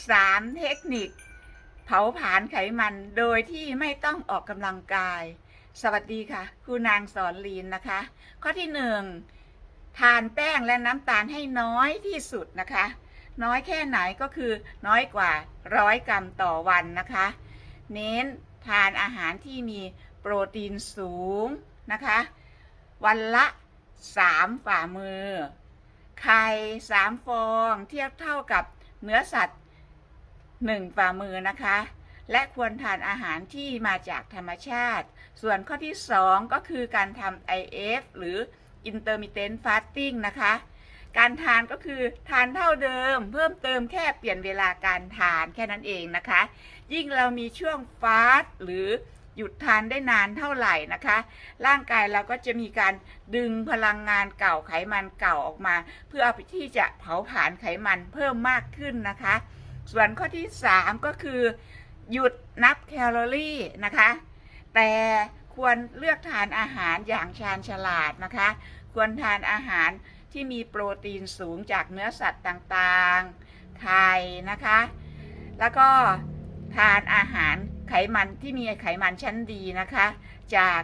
3 เทคนิค เผาผลาญไขมันโดยที่ไม่ต้องออกกำลังกาย สวัสดีค่ะครูนางสอนลีนนะคะ ข้อที่หนึ่งทานแป้งและน้ำตาลให้น้อยที่สุดนะคะ น้อยแค่ไหนก็คือน้อยกว่าร้อยกรัมต่อวันนะคะ เน้นทานอาหารที่มีโปรตีนสูงนะคะ วันละ3ฝ่ามือ ไข่3ฟองเทียบเท่ากับเนื้อสัตว์ 1ฝ่ามือนะคะ และควรทานอาหารที่มาจากธรรมชาติ ส่วนข้อที่ 2 ก็คือการทำ IF หรือ intermittent fasting นะคะ การทานก็คือทานเท่าเดิม เพิ่มเติมแค่เปลี่ยนเวลาการทานแค่นั้นเองนะคะ ยิ่งเรามีช่วงฟาสต์หรือหยุดทานได้นานเท่าไหร่นะคะ ร่างกายเราก็จะมีการดึงพลังงานเก่าไขมันเก่าออกมา เพื่อเอาไปที่จะเผาผลาญไขมันเพิ่มมากขึ้นนะคะ ส่วนข้อที่ 3 ก็คือ หยุดนับแคลอรี่นะคะ แต่ควรเลือกทานอาหารอย่างชาญฉลาดนะคะ ควรทานอาหารที่มีโปรตีนสูงจากเนื้อสัตว์ต่างๆ ไข่นะคะ แล้วก็ทานอาหารไขมันที่มีไขมันชั้นดีนะคะ จาก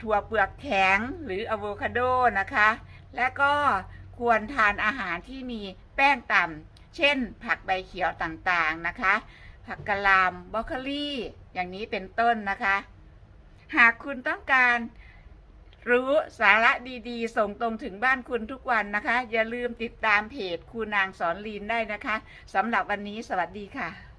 ถั่วเปลือกแข็งหรืออะโวคาโดนะคะ และก็ควรทานอาหารที่มีแป้งต่ำ เช่น ผักใบเขียวต่างๆนะคะ ผักกะหล่ำบรอกโคลีอย่างนี้เป็นต้นนะคะ หากคุณต้องการรู้สาระดีๆ ส่งตรงถึงบ้านคุณทุกวันนะคะ อย่าลืมติดตามเพจครูนางสอนลีนได้นะคะสำหรับวันนี้สวัสดีค่ะ